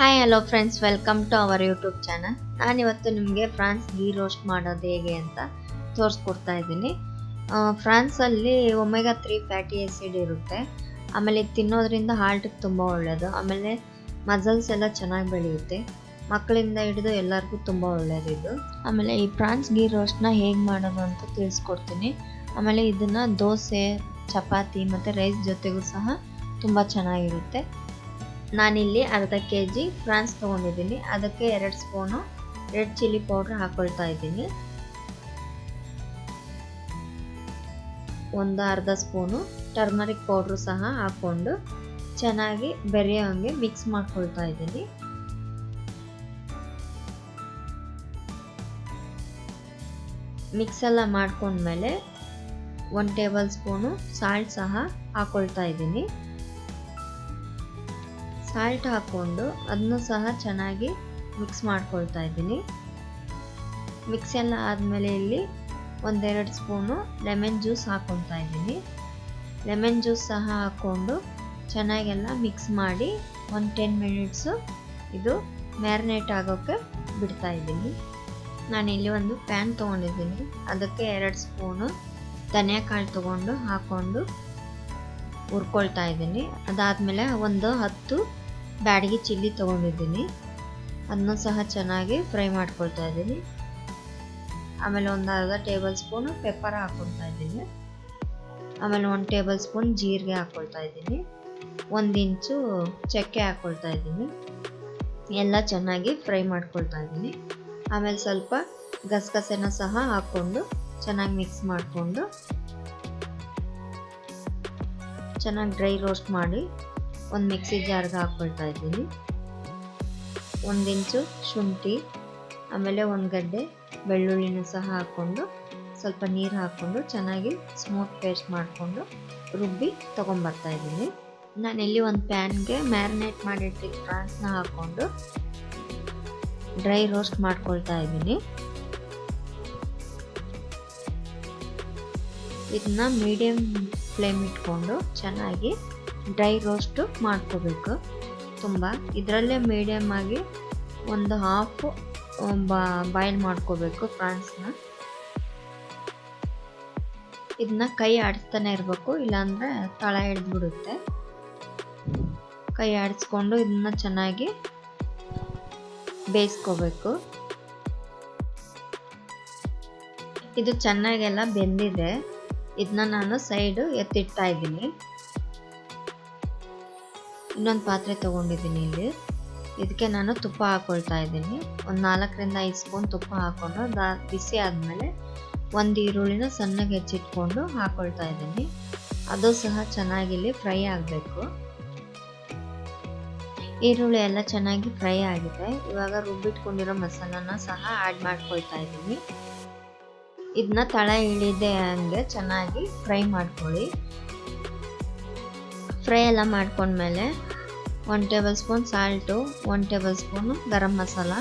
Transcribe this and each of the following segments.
Hi hello friends welcome to our YouTube channel ನಾನಿವತ್ತು ನಿಮಗೆ France ghee roast ಮಾಡೋದು ಹೇಗೆ ಅಂತ ತೋರಿಸ್ಕೊಡ್ತಾ ಇದ್ದೀನಿ. ಫ್ರಾನ್ಸಲ್ಲಿ ಒಮೆಗಾ ತ್ರೀ ಫ್ಯಾಟಿ ಆ್ಯಸಿಡ್ ಇರುತ್ತೆ. ಆಮೇಲೆ ತಿನ್ನೋದ್ರಿಂದ ಹಾರ್ಟಿಗೆ ತುಂಬ ಒಳ್ಳೆಯದು ಆಮೇಲೆ ಮಸಲ್ಸ್ ಎಲ್ಲ ಚೆನ್ನಾಗಿ ಬೆಳೆಯುತ್ತೆ. ಮಕ್ಕಳಿಂದ ಹಿಡಿದು ಎಲ್ಲರಿಗೂ ತುಂಬ ಇದು. ಆಮೇಲೆ ಈ ಫ್ರಾನ್ಸ್ ಗೀ ರೋಸ್ಟ್ನ ಹೇಗೆ ಮಾಡೋದು ಅಂತ ತಿಳಿಸ್ಕೊಡ್ತೀನಿ. ಆಮೇಲೆ ಇದನ್ನು ದೋಸೆ, ಚಪಾತಿ ಮತ್ತು ರೈಸ್ ಜೊತೆಗೂ ಸಹ ತುಂಬ ಚೆನ್ನಾಗಿರುತ್ತೆ. ನಾನಿಲ್ಲಿ ಅರ್ಧ ಕೆ ಜಿ ಫ್ರಾನ್ಸ್ ತೊಗೊಂಡಿದ್ದೀನಿ. ಅದಕ್ಕೆ ಎರಡು ಸ್ಪೂನು ರೆಡ್ ಚಿಲ್ಲಿ ಪೌಡ್ರ್ ಹಾಕೊಳ್ತಾ ಇದ್ದೀನಿ. ಒಂದು ಅರ್ಧ ಸ್ಪೂನು ಟರ್ಮರಿಕ್ ಪೌಡ್ರು ಸಹ ಹಾಕ್ಕೊಂಡು ಚೆನ್ನಾಗಿ ಬೆರೆಯೋಂಗೆ ಮಿಕ್ಸ್ ಮಾಡ್ಕೊಳ್ತಾ ಇದ್ದೀನಿ. ಮಿಕ್ಸ್ ಎಲ್ಲ ಮಾಡ್ಕೊಂಡ್ಮೇಲೆ ಒನ್ ಟೇಬಲ್ ಸ್ಪೂನು ಸಾಲ್ಟ್ ಸಹ ಹಾಕ್ಕೊಳ್ತಾ ಇದ್ದೀನಿ. ಸಾಲ್ಟ್ ಹಾಕ್ಕೊಂಡು ಅದನ್ನು ಸಹ ಚೆನ್ನಾಗಿ ಮಿಕ್ಸ್ ಮಾಡ್ಕೊಳ್ತಾ ಇದ್ದೀನಿ. ಮಿಕ್ಸ್ ಎಲ್ಲ ಆದಮೇಲೆ ಇಲ್ಲಿ ಒಂದೆರಡು ಸ್ಪೂನು ಲೆಮನ್ ಜ್ಯೂಸ್ ಹಾಕ್ಕೊಳ್ತಾ ಇದ್ದೀನಿ. ಲೆಮನ್ ಜ್ಯೂಸ್ ಸಹ ಹಾಕ್ಕೊಂಡು ಚೆನ್ನಾಗೆಲ್ಲ ಮಿಕ್ಸ್ ಮಾಡಿ ಒಂದು ಟೆನ್ ಮಿನಿಟ್ಸು ಇದು ಮ್ಯಾರಿನೇಟ್ ಆಗೋಕ್ಕೆ ಬಿಡ್ತಾ ಇದ್ದೀನಿ. ಇಲ್ಲಿ ಒಂದು ಪ್ಯಾನ್ ತೊಗೊಂಡಿದ್ದೀನಿ. ಅದಕ್ಕೆ ಎರಡು ಸ್ಪೂನು ಧನಿಯಾ ಕಾಳು ತೊಗೊಂಡು ಹಾಕ್ಕೊಂಡು ಹುರ್ಕೊಳ್ತಾ ಇದ್ದೀನಿ. ಅದಾದಮೇಲೆ ಒಂದು ಹತ್ತು ಬ್ಯಾಡಗಿ ಚಿಲ್ಲಿ ತೊಗೊಂಡಿದ್ದೀನಿ. ಅದನ್ನು ಸಹ ಚೆನ್ನಾಗಿ ಫ್ರೈ ಮಾಡ್ಕೊಳ್ತಾ ಇದ್ದೀನಿ. ಆಮೇಲೆ ಒಂದು ಅರ್ಧ ಟೇಬಲ್ ಸ್ಪೂನು ಪೆಪ್ಪರ್ ಹಾಕ್ಕೊಳ್ತಾ ಇದ್ದೀನಿ. ಆಮೇಲೆ ಒಂದು ಟೇಬಲ್ ಸ್ಪೂನ್ ಜೀರಿಗೆ ಹಾಕ್ಕೊಳ್ತಾ ಇದ್ದೀನಿ. ಒಂದು ಇಂಚು ಚಕ್ಕೆ ಹಾಕ್ಕೊಳ್ತಾ ಇದ್ದೀನಿ. ಎಲ್ಲ ಚೆನ್ನಾಗಿ ಫ್ರೈ ಮಾಡ್ಕೊಳ್ತಾ ಇದ್ದೀನಿ. ಆಮೇಲೆ ಸ್ವಲ್ಪ ಗಸಗಸೆನ ಸಹ ಹಾಕ್ಕೊಂಡು ಚೆನ್ನಾಗಿ ಮಿಕ್ಸ್ ಮಾಡಿಕೊಂಡು ಚೆನ್ನಾಗಿ ಡ್ರೈ ರೋಸ್ಟ್ ಮಾಡಿ ಒಂದು ಮಿಕ್ಸಿ ಜಾರ್ಗೆ ಹಾಕ್ಕೊಳ್ತಾ ಇದ್ದೀನಿ. ಒಂದಿಂಚು ಶುಂಠಿ, ಆಮೇಲೆ ಒಂದು ಗಡ್ಡೆ ಬೆಳ್ಳುಳ್ಳಿನೂ ಸಹ ಹಾಕ್ಕೊಂಡು ಸ್ವಲ್ಪ ನೀರು ಹಾಕ್ಕೊಂಡು ಚೆನ್ನಾಗಿ ಸ್ಮೂತ್ ಪೇಸ್ಟ್ ಮಾಡಿಕೊಂಡು ರುಬ್ಬಿ ತೊಗೊಂಬರ್ತಾ ಇದ್ದೀನಿ. ಇಲ್ಲಿ ಒಂದು ಪ್ಯಾನ್ಗೆ ಮ್ಯಾರಿನೇಟ್ ಮಾಡಿಟ್ಟಿದ್ದ ಫ್ರಾನ್ಸ್ನ ಹಾಕ್ಕೊಂಡು ಡ್ರೈ ರೋಸ್ಟ್ ಮಾಡ್ಕೊಳ್ತಾ ಇದ್ದೀನಿ. ಇದನ್ನ ಮೀಡಿಯಮ್ ಫ್ಲೇಮ್ ಇಟ್ಕೊಂಡು ಚೆನ್ನಾಗಿ ಡ್ರೈ ರೋಸ್ಟು ಮಾಡ್ಕೋಬೇಕು. ತುಂಬ, ಇದರಲ್ಲೇ ಮೀಡಿಯಮ್ ಆಗಿ ಒಂದು ಹಾಫು ಬಾಯ್ಲ್ ಮಾಡ್ಕೋಬೇಕು ಫ್ರಾನ್ಸ್ನ. ಇದನ್ನ ಕೈ ಆಡಿಸ್ತಾನೆ ಇರಬೇಕು, ಇಲ್ಲಾಂದರೆ ತಳ ಹಿಡಿದ್ಬಿಡುತ್ತೆ ಕೈ ಆಡಿಸ್ಕೊಂಡು ಇದನ್ನ ಚೆನ್ನಾಗಿ ಬೇಯಿಸ್ಕೋಬೇಕು. ಇದು ಚೆನ್ನಾಗೆಲ್ಲ ಬೆಂದಿದೆ. ಇದನ್ನ ನಾನು ಸೈಡು ಎತ್ತಿಡ್ತಾ ಇದ್ದೀನಿ. ಇನ್ನೊಂದು ಪಾತ್ರೆ ತೊಗೊಂಡಿದ್ದೀನಿ ಇಲ್ಲಿ. ಇದಕ್ಕೆ ನಾನು ತುಪ್ಪ ಹಾಕ್ಕೊಳ್ತಾ ಇದ್ದೀನಿ. ಒಂದು ನಾಲ್ಕರಿಂದ ಐದು ಸ್ಪೂನ್ ತುಪ್ಪ ಹಾಕ್ಕೊಂಡು ದಾ, ಬಿಸಿ ಆದಮೇಲೆ ಒಂದು ಈರುಳ್ಳಿನ ಸಣ್ಣಗೆ ಹೆಚ್ಚಿಟ್ಕೊಂಡು ಹಾಕ್ಕೊಳ್ತಾ ಇದ್ದೀನಿ. ಅದು ಸಹ ಚೆನ್ನಾಗಿಲ್ಲಿ ಫ್ರೈ ಆಗಬೇಕು. ಈರುಳ್ಳಿ ಎಲ್ಲ ಚೆನ್ನಾಗಿ ಫ್ರೈ ಆಗಿದೆ. ಇವಾಗ ರುಬ್ಬಿಟ್ಕೊಂಡಿರೋ ಮಸಾಲಾನ ಸಹ ಆ್ಯಡ್ ಮಾಡ್ಕೊಳ್ತಾ ಇದ್ದೀನಿ. ಇದನ್ನ ತಳ ಇಳಿದೆ ಹಂಗೆ ಚೆನ್ನಾಗಿ ಫ್ರೈ ಮಾಡ್ಕೊಳ್ಳಿ. ಫ್ರೈ ಎಲ್ಲ ಮಾಡ್ಕೊಂಡ್ಮೇಲೆ one tablespoon salt one tablespoon garam masala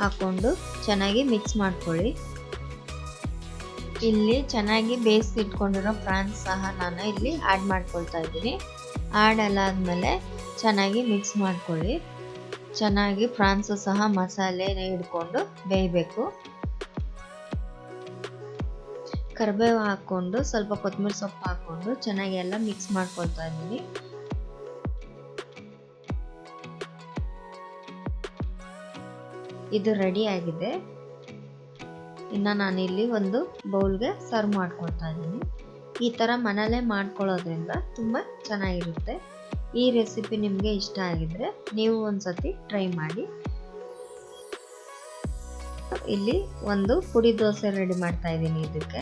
ಹಾಕ್ಕೊಂಡು ಚೆನ್ನಾಗಿ ಮಿಕ್ಸ್ ಮಾಡ್ಕೊಳ್ಳಿ. ಇಲ್ಲಿ ಚೆನ್ನಾಗಿ ಬೇಯಿಸಿಟ್ಕೊಂಡಿರೋ ಪ್ರಾನ್ಸ್ ಸಹ ನಾನು ಇಲ್ಲಿ ಆ್ಯಡ್ ಮಾಡ್ಕೊಳ್ತಾ ಇದ್ದೀನಿ. ಆ್ಯಡ್ ಎಲ್ಲ ಆದಮೇಲೆ ಚೆನ್ನಾಗಿ ಮಿಕ್ಸ್ ಮಾಡ್ಕೊಳ್ಳಿ. ಚೆನ್ನಾಗಿ ಫ್ರಾನ್ಸು ಸಹ ಮಸಾಲೆ ಹಿಡ್ಕೊಂಡು ಬೇಯಬೇಕು. ಕರಿಬೇವು ಹಾಕ್ಕೊಂಡು ಸ್ವಲ್ಪ ಕೊತ್ತಂಬರಿ ಸೊಪ್ಪು ಹಾಕ್ಕೊಂಡು ಚೆನ್ನಾಗಿ ಎಲ್ಲ ಮಿಕ್ಸ್ ಮಾಡ್ಕೊಳ್ತಾ ಇದ್ದೀನಿ. ಇದು ರೆಡಿ ಆಗಿದೆ. ಇನ್ನು ನಾನಿಲ್ಲಿ ಒಂದು ಬೌಲ್ಗೆ ಸರ್ವ್ ಮಾಡ್ಕೊಳ್ತಾ ಇದ್ದೀನಿ. ಈ ಥರ ಮನೇಲೇ ಮಾಡ್ಕೊಳ್ಳೋದ್ರಿಂದ ತುಂಬ ಚೆನ್ನಾಗಿರುತ್ತೆ. ಈ ರೆಸಿಪಿ ನಿಮಗೆ ಇಷ್ಟ ಆಗಿದ್ರೆ ನೀವು ಒಂದ್ಸತಿ ಟ್ರೈ ಮಾಡಿ. ಇಲ್ಲಿ ಒಂದು ಪುಡಿ ದೋಸೆ ರೆಡಿ ಮಾಡ್ತಾ ಇದ್ದೀನಿ ಇದಕ್ಕೆ.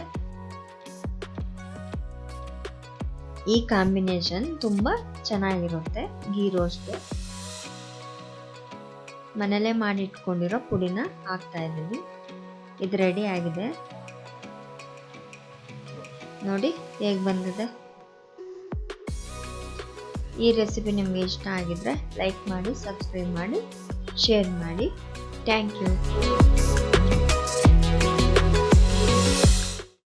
ಈ ಕಾಂಬಿನೇಷನ್ ತುಂಬ ಚೆನ್ನಾಗಿರುತ್ತೆ ಗೀ ರೋಸ್ಟ್ ಮನೇಲೇ ಮಾಡಿಟ್ಕೊಂಡಿರೋ ಪುಡಿನ ಹಾಕ್ತಾ ಇದ್ದೀವಿ ಇದು ರೆಡಿ ಆಗಿದೆ. ನೋಡಿ, ಹೇಗೆ ಬಂದಿದೆ. ಈ ರೆಸಿಪಿ ನಿಮಗೆ ಇಷ್ಟ ಆಗಿದ್ರೆ ಲೈಕ್ ಮಾಡಿ ಸಬ್ಸ್ಕ್ರೈಬ್ ಮಾಡಿ ಶೇರ್ ಮಾಡಿ. Thank you